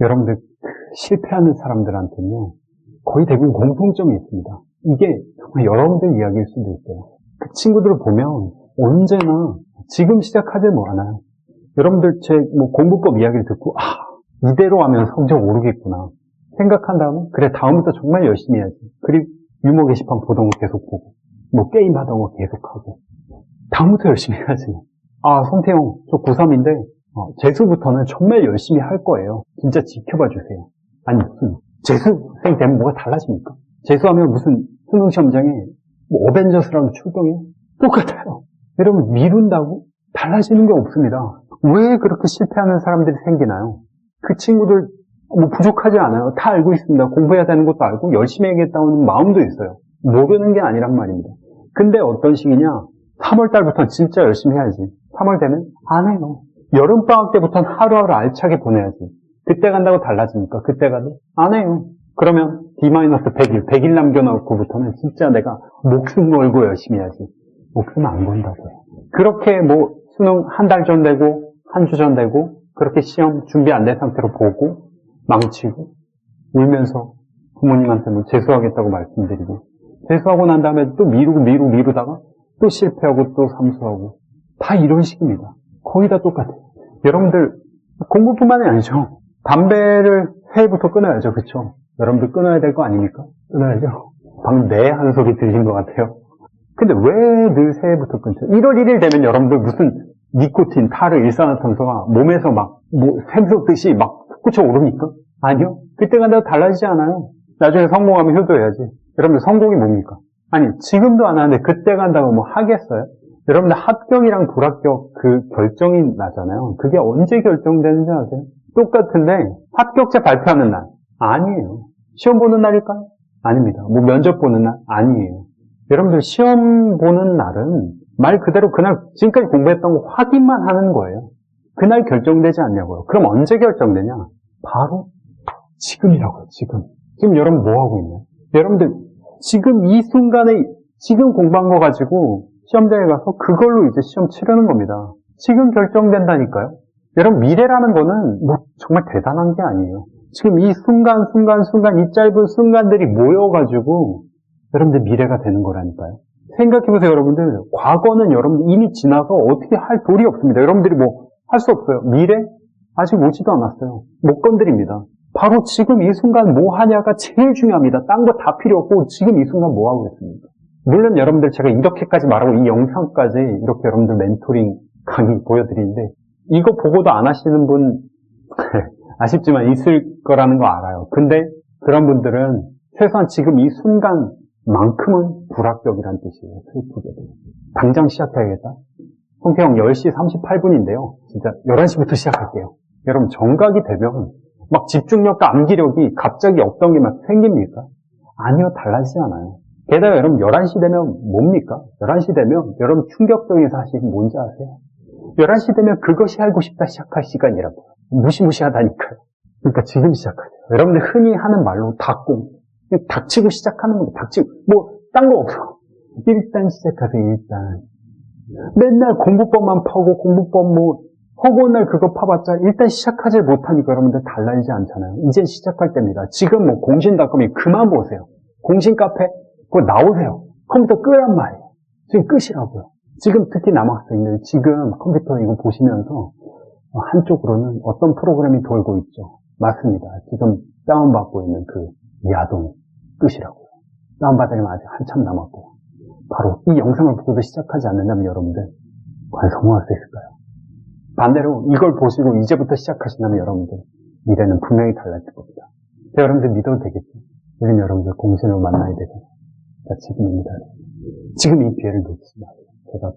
여러분들 실패하는 사람들한테는요 거의 대부분 공통점이 있습니다. 이게 정말 여러분들 이야기일 수도 있어요. 그 친구들을 보면 언제나 지금 시작하지 뭐 하나요? 여러분들 제 뭐 공부법 이야기를 듣고 아 이대로 하면 성적 오르겠구나 생각한 다음에 그래 다음부터 정말 열심히 해야지. 그리고 유머 게시판 보던 거 계속 보고 뭐 게임 하던 거 계속 하고 다음부터 열심히 해야지. 아 성태형 저 고3인데 어, 재수부터는 정말 열심히 할 거예요. 진짜 지켜봐 주세요. 아니 무슨 재수생 되면 뭐가 달라집니까? 재수하면 무슨 수능 시험장에 뭐 어벤져스라도 출동해요? 똑같아요. 여러분 미룬다고 달라지는 게 없습니다. 왜 그렇게 실패하는 사람들이 생기나요? 그 친구들 뭐 부족하지 않아요. 다 알고 있습니다. 공부해야 되는 것도 알고 열심히 해야겠다는 마음도 있어요. 모르는 게 아니란 말입니다. 근데 어떤 식이냐? 3월 달부터 진짜 열심히 해야지. 3월 되면 안 해요. 여름방학 때부터는 하루하루 알차게 보내야지. 그때 간다고 달라집니까? 그때 가도? 안 해요. 그러면 D-100일, 100일 남겨놓고부터는 진짜 내가 목숨 걸고 열심히 해야지. 목숨 안 건다고요. 그렇게 뭐 수능 한 달 전 되고, 한 주 전 되고, 그렇게 시험 준비 안 된 상태로 보고, 망치고, 울면서 부모님한테 뭐 재수하겠다고 말씀드리고, 재수하고 난 다음에 또 미루고 미루고 미루다가 또 실패하고 또 삼수하고, 다 이런 식입니다. 거의 다 똑같아요. 여러분들 공부뿐만이 아니죠. 담배를 새해부터 끊어야죠. 그렇죠? 여러분들 끊어야 될 거 아닙니까? 끊어야죠. 방금 네 하는 소리 들으신 것 같아요. 근데 왜 늘 새해부터 끊죠? 1월 1일 되면 여러분들 무슨 니코틴, 타르, 일산화탄소가 몸에서 막, 뭐, 샘솟듯이 막 솟구쳐 오릅니까? 아니요. 그때 간다고 달라지지 않아요. 나중에 성공하면 효도해야지. 여러분들 성공이 뭡니까? 아니, 지금도 안 하는데 그때 간다고 뭐 하겠어요? 여러분들 합격이랑 불합격 그 결정이 나잖아요. 그게 언제 결정되는지 아세요? 똑같은데 합격자 발표하는 날 아니에요. 시험 보는 날일까요? 아닙니다. 뭐 면접 보는 날 아니에요. 여러분들 시험 보는 날은 말 그대로 그날 지금까지 공부했던 거 확인만 하는 거예요. 그날 결정되지 않냐고요. 그럼 언제 결정되냐? 바로 지금이라고요. 지금. 지금 여러분 뭐 하고 있나요? 여러분들 지금 이 순간에 지금 공부한 거 가지고 시험장에 가서 그걸로 이제 시험 치르는 겁니다. 지금 결정된다니까요. 여러분 미래라는 거는 뭐 정말 대단한 게 아니에요. 지금 이 순간 순간 순간 이 짧은 순간들이 모여가지고 여러분들 미래가 되는 거라니까요. 생각해보세요 여러분들 과거는 여러분들 이미 지나서 어떻게 할 도리 없습니다. 여러분들이 뭐 할 수 없어요. 미래 아직 오지도 않았어요. 못 건드립니다. 바로 지금 이 순간 뭐 하냐가 제일 중요합니다. 딴 거 다 필요 없고 지금 이 순간 뭐 하고 있습니까? 물론 여러분들 제가 이렇게까지 말하고 이 영상까지 이렇게 여러분들 멘토링 강의 보여드리는데 이거 보고도 안 하시는 분 아쉽지만 있을 거라는 거 알아요. 근데 그런 분들은 최소한 지금 이 순간만큼은 불합격이란 뜻이에요. 슬프게도. 당장 시작해야겠다. 성태형 10시 38분인데요. 진짜 11시부터 시작할게요. 여러분 정각이 되면 막 집중력과 암기력이 갑자기 없던 게 막 생깁니까? 아니요. 달라지지 않아요. 게다가 여러분 11시 되면 뭡니까? 11시 되면 여러분 충격적인 사실이 뭔지 아세요? 11시 되면 그것이 알고 싶다 시작할 시간이라고요. 무시무시하다니까요. 그러니까 지금 시작하세요. 여러분들 흔히 하는 말로 닥공. 닥치고 시작하는 겁니다. 닥치고. 뭐, 딴 거 없어. 일단 시작하세요, 일단. 맨날 공부법만 파고 공부법 뭐, 허구한 날 그거 파봤자 일단 시작하지 못하니까 여러분들 달라지지 않잖아요. 이제 시작할 때입니다. 지금 뭐 공신닷컴이 그만 보세요. 공신 카페, 그거 나오세요. 컴퓨터 끄란 말이에요. 지금 끄시라고요. 지금 특히 남학생들 지금 컴퓨터 이거 보시면서 한쪽으로는 어떤 프로그램이 돌고 있죠. 맞습니다. 지금 다운받고 있는 그 야동 끄시라고요. 다운받으려면 아직 한참 남았고 바로 이 영상을 보고도 시작하지 않는다면 여러분들 과연 성공할 수 있을까요? 반대로 이걸 보시고 이제부터 시작하신다면 여러분들 미래는 분명히 달라질 겁니다. 여러분들 믿어도 되겠죠? 우리는 여러분들 공신으로 만나야 되잖아요. 자, 지금입니다. 지금 이 기회를 놓치지 마세요. 제가